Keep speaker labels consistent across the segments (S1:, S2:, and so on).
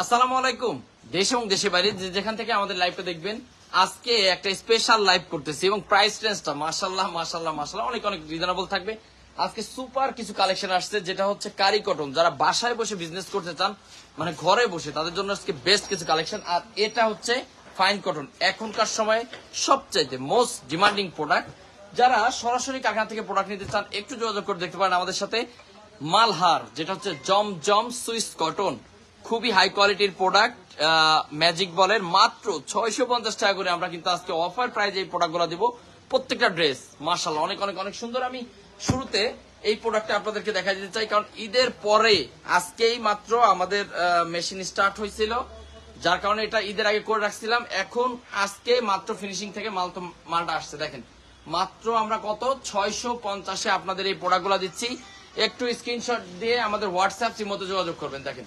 S1: আসসালামু আলাইকুম। দেশ এবং বাইরে যেখান থেকে আমাদের লাইভটা দেখবেন, আজকে একটা স্পেশাল লাইভ করতেছি এবং প্রাইস রেঞ্জটা অনেক অনেক রিজনেবল থাকবে। আজকে সুপার কিছু কালেকশন আসছে, যেটা হচ্ছে কারি কটন যারা বাসায় বসে বিজনেস করতে চান মানে ঘরে বসে, তাদের জন্য আজকে বেস্ট কিছু কালেকশন আর এটা হচ্ছে ফাইন কটন এখনকার সময় সবচাইতে মোস্ট ডিমান্ডিং প্রোডাক্ট যারা সরাসরি কারখানা থেকে প্রোডাক্ট নিতে চান, একটু যোগাযোগ করে দেখতে পারেন আমাদের সাথে। মালহার, যেটা হচ্ছে জম জম সুইস কটন। খুবই হাই কোয়ালিটির প্রোডাক্ট ম্যাজিক বলের। মাত্র ছয়শো পঞ্চাশ টাকা করে আমরা কিন্তু আজকে অফার প্রাইজে এই প্রোডাক্টগুলো দিব। প্রত্যেকটা ড্রেস মার্শাল অনেক অনেক অনেক সুন্দর। আমি শুরুতে এই প্রোডাক্টটা আপনাদেরকে দেখা দিতে চাই, কারণ ঈদের পরে, আজকেই মাত্র আমাদের মেশিন স্টার্ট হয়েছিল। যার কারণে এটা ঈদের আগে করে রাখছিলাম। এখন আজকে মাত্র ফিনিশিং থেকে মাল তো, মালটা আসছে, দেখেন। মাত্র আমরা কত? ছয়শো পঞ্চাশে আপনাদের এই প্রোডাক্টগুলো দিচ্ছি। একটু স্ক্রিনশট দিয়ে আমাদের হোয়াটসঅ্যাপ মতো যোগাযোগ করবেন, দেখেন।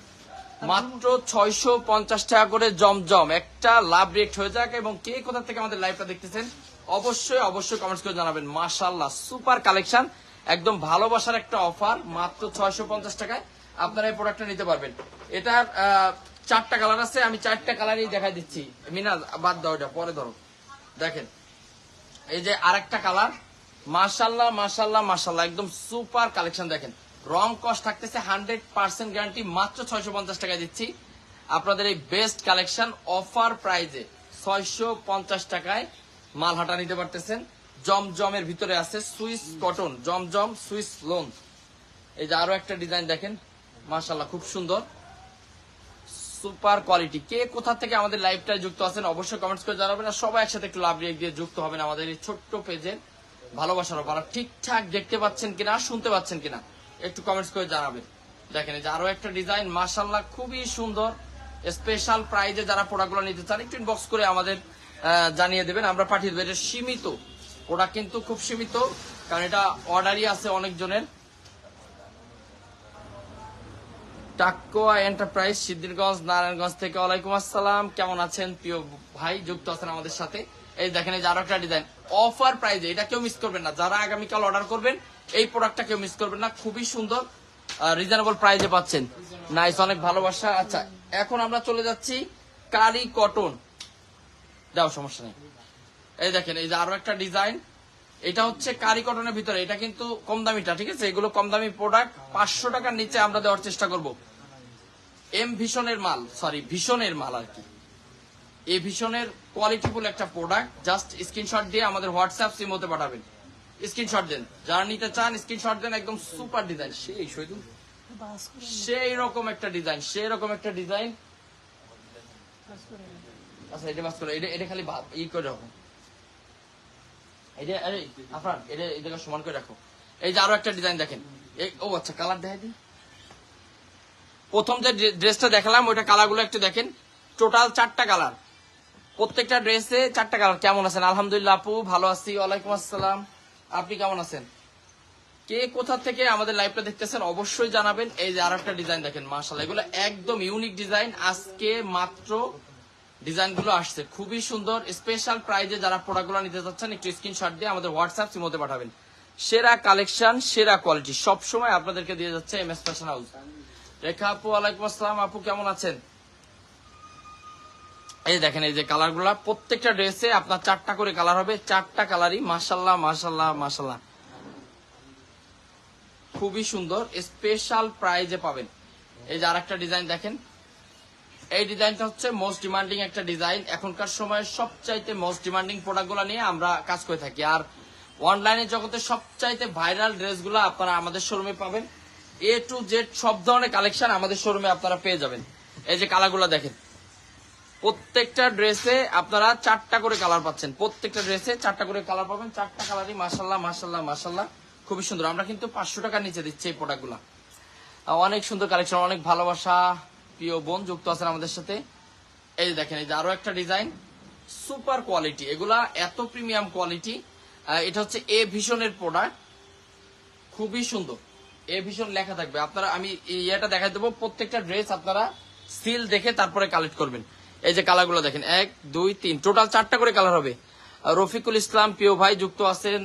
S1: মাত্র ছয়শো পঞ্চাশ টাকা করে জমজম। একটা লাভ রেট হয়ে যাক এবং কে কোথা থেকে আমাদের লাইভটা দেখতেছেন, অবশ্যই অবশ্যই কমেন্টস করে জানাবেন। মাশাল্লাহ সুপার কালেকশন একদম ভালোবাসার একটা অফার মাত্র ছয়শো পঞ্চাশ টাকায় আপনারা এই প্রোডাক্টটা নিতে পারবেন। এটার চারটা কালার আছে, আমি চারটা কালারই দেখাই দিচ্ছি। মিনাজ বাদ দাও এটা, পরে ধরো। দেখেন, এই যে আরেকটা কালার মাশাল্লাহ মাশাল্লাহ মাশাল্লাহ একদম সুপার কালেকশন দেখেন। রং কস্ট থাকতেছে হান্ড্রেড পার্সেন্ট গ্যারান্টি, মাত্র ছয়শো পঞ্চাশ টাকায় দিচ্ছি। আপনাদের এই বেস্ট কালেকশন অফার প্রাইজে ছয়শো পঞ্চাশ টাকায় মাল হাটা নিতে পারতেছেন। জমজমের ভিতরে আছে Swiss cotton, Zamzam Swiss lawn. এই যে আরও একটা ডিজাইন দেখেন মাশাল্লাহ খুব সুন্দর। Super quality. কে কোথা থেকে আমাদের লাইভটা যুক্ত আছেন অবশ্যই কমেন্টস করে জানাবেন, আর সবাই একসাথে একটু লাভ দিয়ে যুক্ত হবেন আমাদের এই ছোট্ট পেজে। ভালোবাসার অপার ঠিকঠাক দেখতে পাচ্ছেন কিনা, শুনতে পাচ্ছেন কিনা, একটু কমেন্টস করে জানাবেন। দেখেন যে আরও একটা ডিজাইন মাশাল্লাহ খুবই সুন্দর। স্পেশাল প্রাইজে যারা প্রোডাক্টগুলো নিতে চান, একটু ইনবক্স করে আমাদের জানিয়ে দেবেন। আমরা পাঠিয়ে দেবো। এটা সীমিত। প্রোডাক্ট কিন্তু খুব সীমিত, কারণ এটা অর্ডারই আছে অনেকজনের। টাক্কোয়া এন্টারপ্রাইজ সিদ্ধিরগঞ্জ, নারায়ণগঞ্জ থেকে ওয়ালাইকুম আসসালাম। কেমন আছেন? প্রিয় ভাই, যুক্ত আছেন আমাদের সাথে। এই দেখেন, এই যে আরও একটা ডিজাইন অফার প্রাইজে এটা কেউ মিস করবেন না। যারা আগামীকাল অর্ডার করবেন, এই প্রোডাক্টটা কেউ মিস করবেন না। খুবই সুন্দর রিজনেবল প্রাইজে পাচ্ছেন। নাইস অনেক ভালোবাসা। আচ্ছা এখন আমরা চলে যাচ্ছি কারি কটন দাও, সমস্যা নেই। এই দেখেন, এই যে আরও একটা ডিজাইন এটা হচ্ছে কারি কটনের ভিতরে। এটা কিন্তু কম দামিটা, ঠিক আছে? এগুলো কম দামি প্রোডাক্ট পাঁচশো টাকার নিচে আমরা দেওয়ার চেষ্টা করব। এম ভীষণের মাল সরি ভীষণের মাল আর কি। এই ভিশনের কোয়ালিটিফুল একটা প্রোডাক্ট জাস্ট স্ক্রিনশট দিয়ে আমাদের হোয়াটসঅ্যাপ সিমতে পাঠাবেন। স্ক্রিনশট দেন। যারা নিতে চান স্ক্রিনশট দেন একদম সুপার ডিজাইন সেই শহীদুল সেই রকম একটা ডিজাইন সেই রকম একটা ডিজাইন আচ্ছা এটা বাস করো এটা এটা খালি ই করে রাখো। এটা আরে আফরান এটা এটাকে সমান করে রাখো। এই যে আরও একটা ডিজাইন দেখেন। ও আচ্ছা কালার দেখাই দিই। প্রথম যে ড্রেসটা দেখালাম ওইটা কালারগুলো একটু দেখেন। টোটাল চারটা কালার প্রত্যেকটা ড্রেসে চারটা কালার। কেমন আছেন? আলহামদুলিল্লাহ আপু, ভালো আছি। ওয়ালাইকুম আসসালাম। আপনি কেমন আছেন? কে কোথা থেকে আমাদের লাইভটা দেখতেছেন অবশ্যই জানাবেন। এই যে আর একটা ডিজাইন দেখেন মার্শাল্লাহ এগুলো একদম ইউনিক ডিজাইন। আজকে মাত্র ডিজাইনগুলো আসছে। খুবই সুন্দর, স্পেশাল প্রাইজে যারা প্রোডাক্টগুলো নিতে চাচ্ছেন, একটু স্ক্রিনশট দিয়ে আমাদের হোয়াটসঅ্যাপ সিমতে পাঠাবেন। সেরা কালেকশন, সেরা কোয়ালিটি, সবসময় আপনাদেরকে দিয়ে যাচ্ছে M S fashion house. Rekha আপু, ওয়ালাইকুম আসসালাম। আপু, কেমন আছেন? এই দেখেন, এই যে কালারগুলা প্রত্যেকটা ড্রেসে আপনার চারটা করে কালার হবে। চারটা কালারই মাসাল্লাহ মাসাল্লাহ মাসাল্লাহ খুবই সুন্দর স্পেশাল প্রাইজে পাবেন। এই যে আরেকটা ডিজাইন দেখেন। এই ডিজাইনটা হচ্ছে মোস্ট ডিমান্ডিং একটা ডিজাইন এখনকার সময় সবচাইতে মোস্ট ডিমান্ডিং প্রোডাক্টগুলো নিয়ে আমরা কাজ করে থাকি। আর অনলাইনে জগতে সবচাইতে ভাইরাল ড্রেসগুলো আপনারা আমাদের শোরুমে পাবেন। এ টু জেড সব ধরনের কালেকশন আমাদের শোরুমে আপনারা পেয়ে যাবেন। এই যে কালারগুলো দেখেন। প্রত্যেকটা ড্রেসে আপনারা চারটা করে কালার পাচ্ছেন। প্রত্যেকটা ড্রেসে চারটা করে কালার পাবেন। চারটা কালারই মাসাল্লাহ মাসাল্লাহ মাসাল্লাহ খুবই সুন্দর। আমরা কিন্তু পাঁচশো টাকার নিচে দিচ্ছি এই প্রোডাক্টগুলো। অনেক সুন্দর কালেকশন, অনেক ভালোবাসা। প্রিয় বোন যুক্ত আছেন আমাদের সাথে। এই যে দেখেন, এই যে আরও একটা ডিজাইন। Super quality. এগুলা এত প্রিমিয়াম কোয়ালিটি। এটা হচ্ছে এ ভিশনের প্রোডাক্ট। খুবই সুন্দর। এ ভীষণ লেখা থাকবে। আপনারা, আমি ইয়েটা দেখাই দেবো। প্রত্যেকটা ড্রেস আপনারা সিল দেখে তারপরে কালেক্ট করবেন। এই যে কালারগুলো দেখেন, এক, দুই, তিন টোটাল চারটা করে কালার হবে। রফিকুল ইসলাম, প্রিয় ভাই যুক্ত আছেন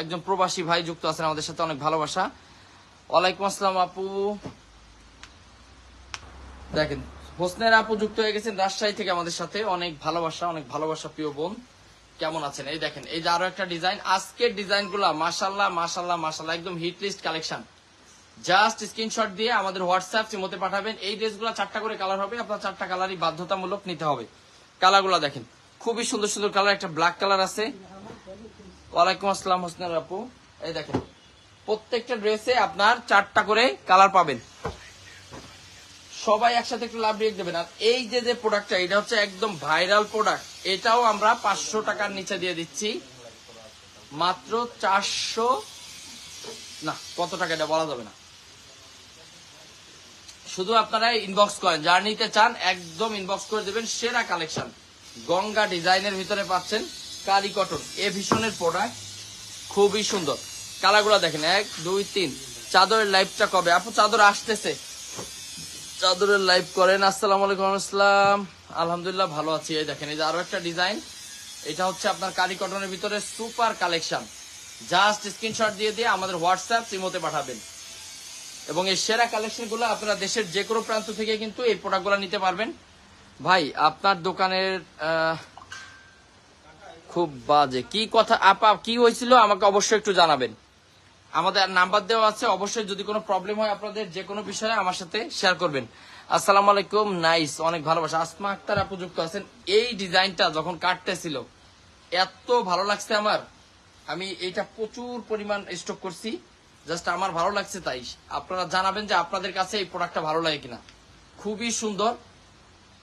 S1: একজন প্রবাসী ভাই যুক্ত আছেন আমাদের সাথে, অনেক ভালোবাসা। ওয়ালাইকুম আসসালাম আপু। দেখেন, হোসনের আপু যুক্ত হয়ে গেছেন রাজশাহী থেকে আমাদের সাথে, অনেক ভালোবাসা অনেক ভালোবাসা, প্রিয় বোন। কেমন আছেন? এই দেখেন, এই যে আরও একটা ডিজাইন আজকের ডিজাইনগুলা মাসাল্লাহ মাসাল্লাহ মাসাল্লাহ একদম hit list collection just screenshot দিয়ে আমাদের হোয়াটসঅ্যাপ সিমতে পাঠাবেন। এই ড্রেসগুলো চারটা করে কালার হবে। আপনার চারটা কালারই বাধ্যতামূলক নিতে হবে। কালারগুলো দেখেন। খুবই সুন্দর সুন্দর কালার একটা ব্ল্যাক কালার আছে। ওয়ালাইকুম আসসালাম হোসনের আপু। এই দেখেন। প্রত্যেকটা ড্রেসে আপনার চারটা করে কালার পাবেন। সবাই একসাথে একটু লাভ রেখে দেবেন। আর এই যে যে প্রোডাক্টটা এটা হচ্ছে একদম ভাইরাল প্রোডাক্ট এটাও আমরা পাঁচশো টাকার নিচে দিয়ে দিচ্ছি। মাত্র চারশো না, কত টাকা এটা বলা যাবে না। শুধু আপনারা ইনবক্স করেন। যার নিতে চান, একদম ইনবক্স করে দেবেন সেরা কালেকশন গঙ্গা ডিজাইনের ভিতরে পাচ্ছেন কারি কটন। এ ভীষণের প্রোডাক্ট খুবই সুন্দর। কালারগুলো দেখেন, এক, দুই, তিন। চাদরের লাইভটা কবে? আপু, চাদর আসতেছে। চাদরের লাইভ করেন। আসসালাম আলাইকুম আসসালাম আলহামদুলিল্লাহ ভালো আছি। এই দেখেন, এই যে আরও একটা ডিজাইন এটা হচ্ছে আপনার কারি কটনের ভিতরে সুপার কালেকশন জাস্ট স্ক্রিনশট দিয়ে দিয়ে আমাদের হোয়াটসঅ্যাপ সিমোতে পাঠাবেন। এবং এই সেরা কালেকশনগুলো আপনারা দেশের যে কোনো প্রান্ত থেকে কিন্তু এই প্রোডাক্টগুলো নিতে পারবেন। ভাই, আপনার দোকানের খুব বাজে। কি কথা, আপা, কি হয়েছিল আমাকে অবশ্যই একটু জানাবেন। আমাদের নাম্বার দেওয়া আছে, অবশ্যই যদি কোনো প্রবলেম হয় আপনাদের যে কোনো বিষয়ে আমার সাথে শেয়ার করবেন। আসসালামু আলাইকুম, নাইস, অনেক ভালোবাসা। আসমা আক্তার আপু যুক্ত আছেন। এই ডিজাইনটা যখন কাটতেছিল, এত ভালো লাগছে আমার। আমি এইটা প্রচুর পরিমাণ স্টক করছি। জাস্ট আমার ভালো লাগছে তাই। আপনারা জানাবেন যে আপনাদের কাছে এই প্রোডাক্টটা ভালো লাগে কিনা। খুবই সুন্দর।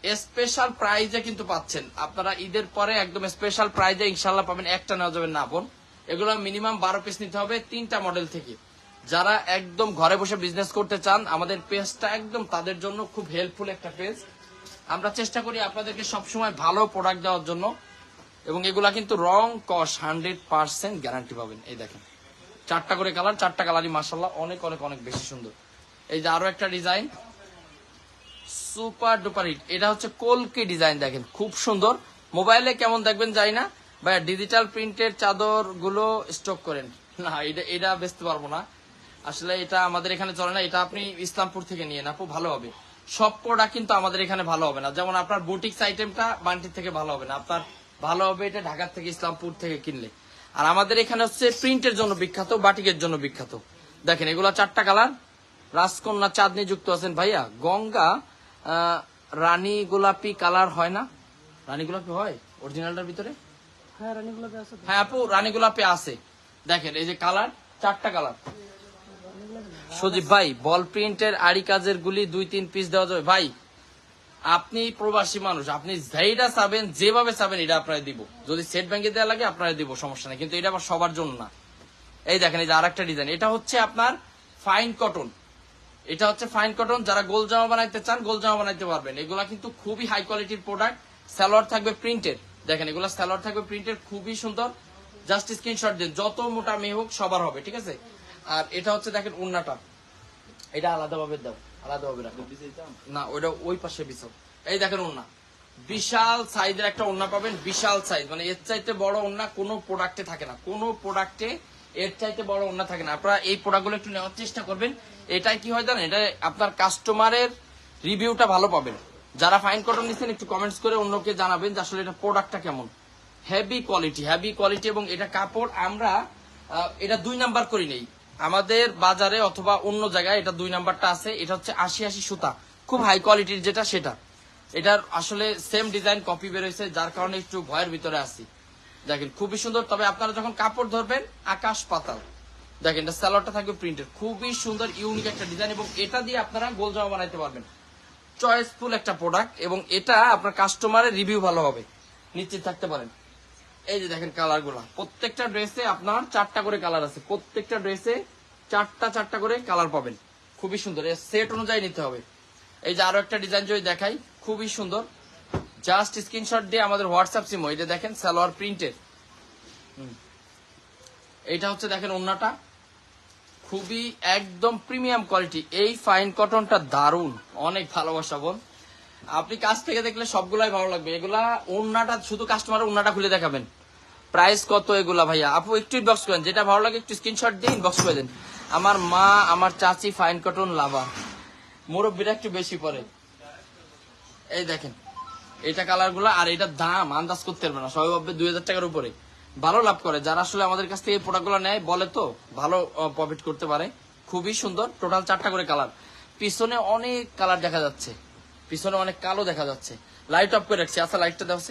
S1: স্পেশাল প্রাইজে কিন্তু পাচ্ছেন। আপনারা ঈদের পরে একদম স্পেশাল প্রাইজে ইনশাল্লাহ পাবেন। একটা নেওয়া যাবে না, বোন। এগুলো মিনিমাম বারো পিস নিতে হবে তিনটা মডেল থেকে। যারা একদম ঘরে বসে বিজনেস করতে চান, আমাদের পেজটা একদম তাদের জন্য খুব হেল্পফুল একটা পেজ আমরা চেষ্টা করি আপনাদেরকে সবসময় ভালো প্রোডাক্ট দেওয়ার জন্য। এবং এগুলা কিন্তু রং কস হান্ড্রেড পার্সেন্ট গ্যারান্টি পাবেন। এই দেখেন। চারটা করে কালার, চারটা কালারই মাসাল্লাহ অনেক অনেক অনেক বেশি সুন্দর। এই যে আরও একটা ডিজাইন। Super duper hit. এটা হচ্ছে কলকি ডিজাইন, দেখেন, খুব সুন্দর। মোবাইলে কেমন দেখবেন যাই না। ভাই ডিজিটাল প্রিন্টের চাদরগুলো স্টক করেন। না, এটা এটা বেচতে পারব না। আসলে এটা আমাদের এখানে চলে না। এটা আপনি ইসলামপুর থেকে নিয়ে আপু, ভালো হবে। সব প্রোডাক্ট কিন্তু আমাদের এখানে ভালো হবে না। যেমন আপনার বুটিক্স আইটেমটা বান্টির থেকে ভালো হবে না। আপনার ভালো হবে এটা ঢাকার থেকে, ইসলামপুর থেকে কিনলে। আর আমাদের এখানে হচ্ছে প্রিন্টের জন্য বিখ্যাত বাটিকের জন্য বিখ্যাত। দেখেন এগুলো চারটা কালার রাজকন্যা চাঁদনি যুক্ত আছেন। ভাইয়া গঙ্গা রানী গোলাপি কালার হয় না? রানী গোলাপি হয় অরিজিনালটার ভিতরে?
S2: হ্যাঁ রানী গুলো আছে
S1: হ্যাঁ আপু রানী গোলাপি আছে। দেখেন এই যে কালার চারটা কালার সজীব ভাই বল প্রিন্টের আড়ি কাজের গুলি দুই তিন পিস দেওয়া যাবে। ভাই আপনি প্রবাসী মানুষ, আপনি যেইটা চাবেন, যেভাবে চাবেন, এটা আপনারা দিব। যদি সেট ব্যাংকে দেওয়া লাগে, আপনারা দিব, সমস্যা নেই। কিন্তু এটা আবার সবার জন্য না। এই দেখেন, এই যে আরেকটা ডিজাইন এটা হচ্ছে আপনার ফাইন কটন এটা হচ্ছে ফাইন কটন যারা গোল জামা বানাইতে চান, গোল জামা বানাইতে পারবেন। এগুলা কিন্তু খুবই হাই কোয়ালিটির প্রোডাক্ট সালোয়ার থাকবে প্রিন্টের দেখেন, এগুলা সালোয়ার থাকবে প্রিন্টের খুবই সুন্দর। জাস্ট স্ক্রিনশট দিন, যত মোটা মেয়ে হোক, সবার হবে, ঠিক আছে? আর এটা হচ্ছে, দেখেন, উন্নাটা। এটা আলাদাভাবে দাও আলাদাভাবে রাখো। না, ওইটা ওই পাশে বিছাও। এই দেখেন ওন্না বিশাল সাইজের একটা ওন্না পাবেন, বিশাল সাইজ। মানে এর চাইতে বড় ওন্না কোনো প্রোডাক্টে থাকে না। কোনো প্রোডাক্টে এর চাইতে বড় ওন্না থাকে না। আপনারা এই প্রোডাক্টগুলো একটু নেওয়ার চেষ্টা করবেন। এটাই কি হয় জানেন? এটা আপনার কাস্টমারের রিভিউটা ভালো পাবেন। যারা ফাইন কটন নিচ্ছেন একটু কমেন্টস করে অন্যকে জানাবেন যে আসলে এটা প্রোডাক্টটা কেমন। হেভি কোয়ালিটি হেভি কোয়ালিটি এবং এটা কাপড় আমরা এটা দুই নাম্বার করি নেই। আমাদের বাজারে অথবা অন্য জায়গায় এটা দুই নাম্বারটা আছে, এটা হচ্ছে আশি আশি সুতা। খুব হাই কোয়ালিটির যেটা, সেটা। এটার আসলে সেম ডিজাইন কপি বেরোয়েছে যার কারণে একটু ভয়ের ভিতরে আছি। দেখেন, খুবই সুন্দর। তবে আপনারা যখন কাপড় ধরবেন, আকাশ পাতাল। দেখেন, এটা স্যালোয়ারটা থাকবে প্রিন্টের খুবই সুন্দর ইউনিক একটা ডিজাইন এবং এটা দিয়ে আপনারা গোল জামা বানাইতে পারবেন। চয়েসফুল একটা প্রোডাক্ট এবং এটা আপনার কাস্টমারের রিভিউ ভালো হবে। নিশ্চিত থাকতে পারেন। এই যে দেখেন কালারগুলা প্রত্যেকটা ড্রেসে আপনার চারটা করে কালার আছে। প্রত্যেকটা ড্রেসে চারটা চারটা করে কালার পাবেন। খুবই সুন্দর। এর সেট অনুযায়ী নিতে হবে। এই যে আরও একটা ডিজাইন যদি দেখাই, খুবই সুন্দর। জাস্ট স্ক্রিনশট দিয়ে আমাদের হোয়াটসঅ্যাপ সিমো এটা দেখেন, সালোয়ার প্রিন্টের এটা হচ্ছে দেখেন অন্যটা খুবই একদম প্রিমিয়াম কোয়ালিটি এই ফাইন কটনটা দারুণ অনেক ভালোবাসা, বোন। আপনি কাছ থেকে দেখলে সবগুলাই ভালো লাগবে। এগুলা ওন্নাটা শুধু কাস্টমার ওন্নাটা খুলে দেখাবেন। প্রাইস কত এগুলা ভাইয়া? আপু, একটু ইনবক্স করেন। যেটা ভালো লাগে একটু স্ক্রিনশট দিয়ে ইনবক্স করে দেন। আমার মা, আমার চাচি ফাইন কটন লাভা মুরব্বীরা একটু বেশি পরে। এই দেখেন, এটা কালারগুলো আর এটার দাম, আন্দাজ করতে পারবে না। সবাই ভাববে দুই হাজার টাকার উপরে। ভালো লাভ করে। যারা আসলে আমাদের কাছ থেকে প্রোডাক্টগুলো নেয়, বলে তো, ভালো প্রফিট করতে পারে। খুবই সুন্দর। টোটাল চারটা করে কালার পিছনে অনেক কালার দেখা যাচ্ছে। পিছনে অনেক কালো দেখা যাচ্ছে। লাইট অফ করে রাখছি। আচ্ছা লাইটটা দেওয়া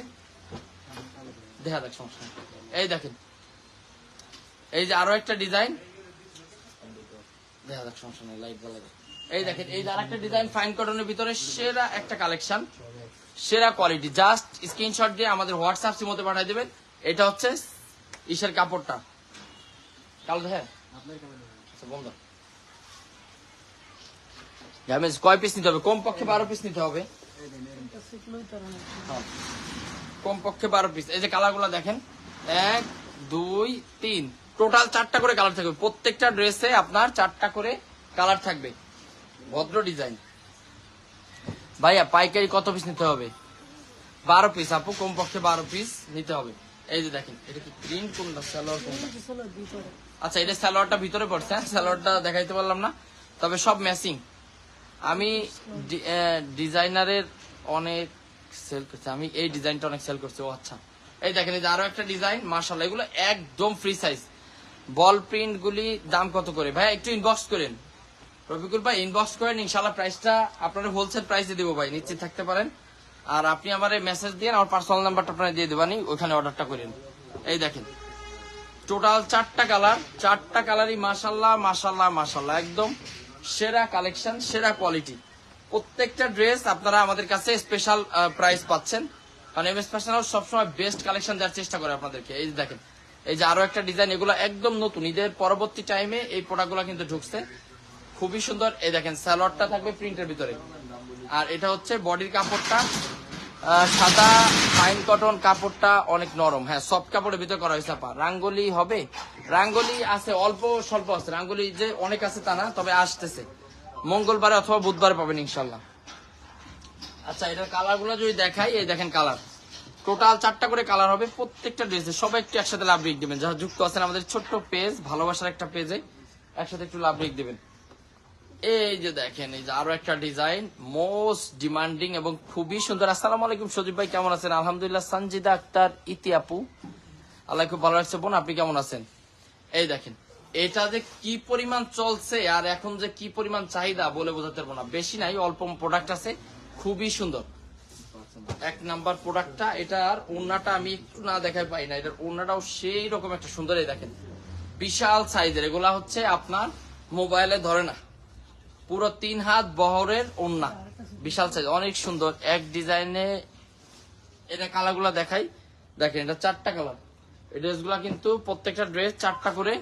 S1: দেখা দেখ সমস্যা এই দেখেন। এই যে আরও একটা ডিজাইন দেখা যাক, সমস্যা নেই লাইট জ্বালা এই দেখেন, এই যে আরেকটা ডিজাইন ফাইন কটনের ভিতরে সেরা একটা কালেকশন সেরা কোয়ালিটি জাস্ট স্ক্রিনশট দিয়ে আমাদের হোয়াটসঅ্যাপ সিমতে পাঠিয়ে দেবেন। এটা হচ্ছে ইসের কাপড়টা। কালো দেখে আচ্ছা বন্ধ। ড্যামেজ কয় পিস নিতে হবে? কমপক্ষে বারো পিস নিতে হবে। হ্যাঁ। কমপক্ষে বারো পিস এই যে কালারগুলো দেখেন, এক, দুই, তিন। টোটাল চারটা করে কালার থাকবে। প্রত্যেকটা ড্রেসে আপনার চারটা করে কালার থাকবে। ভদ্র ডিজাইন ভাইয়া, পাইকারি কত পিস নিতে হবে? বারো পিস আপু, কমপক্ষে বারো পিস নিতে হবে। এই যে দেখেন, এটা কি প্রিন্ট কোনটা? সালোয়ার কোনটা? আচ্ছা এটা সালোয়ারটা ভিতরে পড়ছে হ্যাঁ? সালোয়ারটা দেখাইতে পারলাম না। তবে সব ম্যাচিং আমি ডিজাইনারের অনেক সেল করছি। আমি এই ডিজাইনটা অনেক সেল করছি। ও আচ্ছা। এই দেখেন, এই যে আরও একটা ডিজাইন মার্শাল এগুলো একদম ফ্রি সাইজ বল প্রিন্ট গুলি দাম কত করে? ভাই, একটু ইনবক্স করেন। রফিকুল ভাই ইনবক্স করেন ইনশাল্লাহ প্রাইসটা আপনারা হোলসেল প্রাইসে দিব ভাই, নিশ্চিত থাকতে পারেন। আর আপনি আমার মেসেজ দিয়ে আমার পার্সোনাল নাম্বারটা আপনারা দিয়ে দেবানি ওখানে অর্ডারটা করেন এই দেখেন টোটাল চারটা কালার চারটা কালারই মাসাল্লাহ মাসাল্লাহ মাসাল্লাহ একদম সেরা কালেকশন, সেরা কোয়ালিটি। প্রত্যেকটা ড্রেস আপনারা আমাদের কাছে স্পেশাল প্রাইস পাচ্ছেন। কারণ এম স্পেশাল সবসময় বেস্ট কালেকশন দেওয়ার চেষ্টা করে আপনাদেরকে। এই দেখেন, এই যে আরও একটা ডিজাইন এগুলো একদম নতুন। ঈদের পরবর্তী টাইমে এই প্রোডাক্টগুলো কিন্তু ঢুকছে। খুবই সুন্দর। এই দেখেন স্যালোয়ারটা থাকবে প্রিন্টের ভিতরে। আর এটা হচ্ছে বডির কাপড়টা। সাদা ফাইন কটন কাপড়টা অনেক নরম। হ্যাঁ সফট কাপড়ের ভিতরে করা হয়েছে, আপা। রাঙ্গলি হবে রাঙ্গলি আছে, অল্প, স্বল্প আছে। রাঙ্গলি যে অনেক আছে তা না, তবে আসতেছে। মঙ্গলবারে অথবা বুধবারে পাবেন ইনশাল্লাহ। আচ্ছা এটার কালারগুলো যদি দেখাই, এই দেখেন কালার। টোটাল চারটা করে কালার হবে, প্রত্যেকটা ড্রেসে। সবাই একটু একসাথে লাভ রেক দেবেন। যারা যুক্ত আছেন আমাদের ছোট্ট পেজ, ভালোবাসার একটা পেজে, একসাথে একটু লাভ রেক দেবেন। এই যে দেখেন, এই যে আরও একটা ডিজাইন, মোস্ট ডিমান্ডিং এবং খুবই সুন্দর। আসসালামু আলাইকুম, সজীব ভাই, কেমন আছেন? আলহামদুলিল্লাহ সঞ্জিদা আক্তার, ইতি আপু। আল্লাহ খুব ভালো লাগছে বোন, আপনি কেমন আছেন? এই দেখেন, এটা যে কি পরিমাণ চলছে আর এখন যে কি পরিমাণ চাহিদা বলে বোঝাতে পারব না। বেশি নাই, অল্প প্রোডাক্ট আছে, খুবই সুন্দর। এক নাম্বার প্রোডাক্টটা এটার ওড়নাটা আমি একটু না দেখাই পাই না, এটার ওড়নাটাও সেই রকম একটা সুন্দর, এই দেখেন। বিশাল সাইজের, এগুলা হচ্ছে আপনার মোবাইলে ধরে না। পুরো তিন হাত বহরের ওড়না, বিশাল সাইজ, অনেক সুন্দর। এক ডিজাইনে, এটা কালারগুলা দেখাই। দেখেন, এটা চারটা কালার। এই ড্রেসগুলা কিন্তু প্রত্যেকটা ড্রেস চারটা করে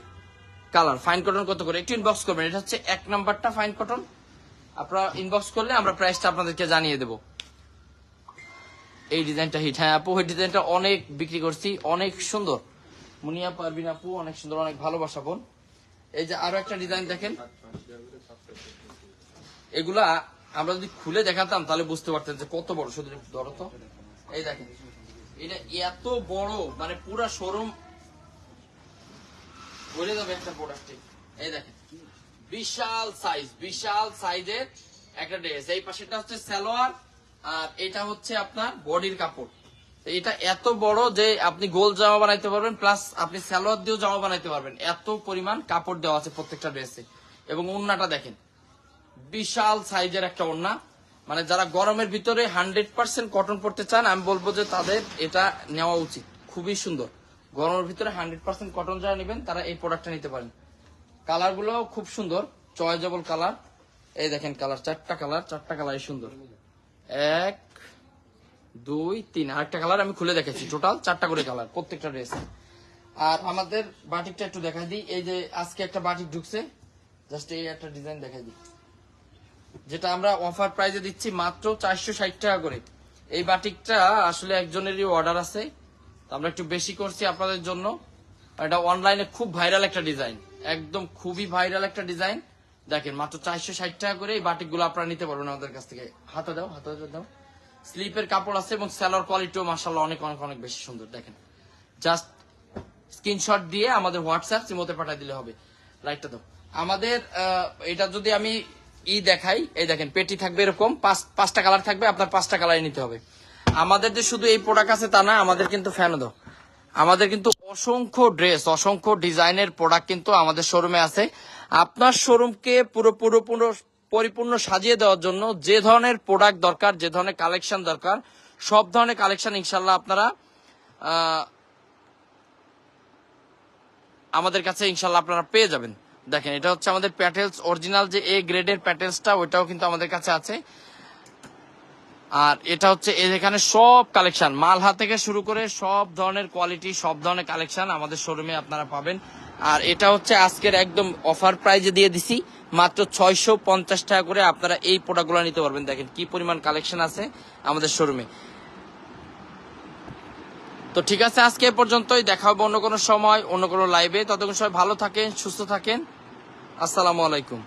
S1: কালার ফাইন কটন কত করে? একটু ইনবক্স করবেন। এটা হচ্ছে এক নাম্বারটা ফাইন কটন আপনারা ইনবক্স করলে আমরা প্রাইসটা আপনাদেরকে জানিয়ে দেবো। এই ডিজাইনটা হিট হ্যাঁ আপু এই ডিজাইনটা অনেক বিক্রি করছি, অনেক সুন্দর। মুনিয়া পারবিন আপু, অনেক সুন্দর, অনেক ভালোবাসা বোন। এই যে আরও একটা ডিজাইন দেখেন। এগুলা আমরা যদি খুলে দেখাতাম তাহলে বুঝতে পারতেন যে কত বড়, শুধু ধরো তো। এই দেখেন। এটা এত বড় মানে পুরা শোরুম বলে যাবে একটা প্রোডাক্টে এই দেখেন, বিশাল সাইজ বিশাল সাইজের একটা ড্রেস এই পাশেটা হচ্ছে সালোয়ার, আর এটা হচ্ছে আপনার বডির কাপড়। এটা এত বড় যে আপনি গোল জামা বানাইতে পারবেন প্লাস আপনি সালোয়ার দিয়েও জামা বানাইতে পারবেন। এত পরিমাণ কাপড় দেওয়া আছে প্রত্যেকটা ড্রেসে এবং ওড়নাটা দেখেন, বিশাল সাইজের একটা ওড়না। মানে যারা গরমের ভিতরে হান্ড্রেড পার্সেন্ট কটন পড়তে চান, আমি বলব যে তাদের এটা নেওয়া উচিত। খুবই সুন্দর। গরমের ভিতরে হান্ড্রেড পার্সেন্ট কটন যারা নেবেন, তারা এই প্রোডাক্টটা নিতে পারেন। কালারগুলো খুব সুন্দর চয়েজেবল কালার এই দেখেন কালার চারটা কালার চারটা কালারই সুন্দর। এক, দুই, তিন, আরেকটা কালার আমি খুলে দেখেছি টোটাল চারটা করে কালার প্রত্যেকটা ড্রেস আর আমাদের বাটিকটা একটু দেখাই দিই। এই যে আজকে একটা বাটিক ঢুকছে জাস্ট এই একটা ডিজাইন দেখাই দিই। যেটা আমরা অফার প্রাইজে দিচ্ছি মাত্র চারশো ষাট টাকা করে। এই বাটিকটা আসলে একজনেরই অর্ডার আছে। তো আমরা একটু বেশি করছি আপনাদের জন্য। এটা অনলাইনে খুব ভাইরাল একটা ডিজাইন একদম খুবই ভাইরাল একটা ডিজাইন দেখেন, মাত্র চারশো ষাট টাকা করে এই বাটিকগুলো আপনারা নিতে পারবেন আমাদের কাছ থেকে। হাতে দাও হাতে দাও স্লিপের কাপড় আছে এবং স্যালোর কোয়ালিটিও মাসাল্লাহ অনেক অনেক অনেক বেশি সুন্দর। দেখেন জাস্ট স্ক্রিনশট দিয়ে আমাদের হোয়াটসঅ্যাপ সিমোতে পাঠিয়ে দিলে হবে। লাইটটা দাও। আমাদের এটা যদি আমি ই দেখাই, এই দেখেন, পেটি থাকবে এরকম, পাঁচ, পাঁচটা কালার থাকবে, আপনার পাঁচটা কালারই নিতে হবে। আমাদের যে শুধু এই প্রোডাক্ট আছে তা না, আমাদের কিন্তু ফ্যান দাও আমাদের কিন্তু অসংখ্য ড্রেস অসংখ্য ডিজাইনের প্রোডাক্ট কিন্তু আমাদের শোরুমে আছে। আপনার শোরুমকে পুরো পুরো পুরো পরিপূর্ণ সাজিয়ে দেওয়ার জন্য যে ধরনের প্রোডাক্ট দরকার, যে ধরনের কালেকশন দরকার, সব ধরনের কালেকশন ইনশাল্লাহ আপনারা আমাদের কাছে ইনশাল্লাহ আপনারা পেয়ে যাবেন। দেখেন, এটা হচ্ছে আমাদের প্যাটেলস অরিজিনাল যে এ গ্রেডের প্যাটেলসটা, ওইটাও কিন্তু আমাদের কাছে আছে। আর এটা হচ্ছে এখানে সব কালেকশন মালহা থেকে শুরু করে সব ধরনের কোয়ালিটি সব ধরনের কালেকশন আমাদের শোরুমে আপনারা পাবেন। আর এটা হচ্ছে আজকের একদম অফার প্রাইজে দিয়ে দিছি, মাত্র ছয়শো পঞ্চাশ টাকা করে আপনারা এই প্রোডাক্টগুলো নিতে পারবেন। দেখেন, কি পরিমাণ কালেকশন আছে আমাদের শোরুমে তো ঠিক আছে, আজকে এ পর্যন্তই। দেখা হবে অন্য কোনো সময়, অন্য কোনো লাইভে ততক্ষণ সবাই ভালো থাকেন, সুস্থ থাকেন। আসসালামু আলাইকুম।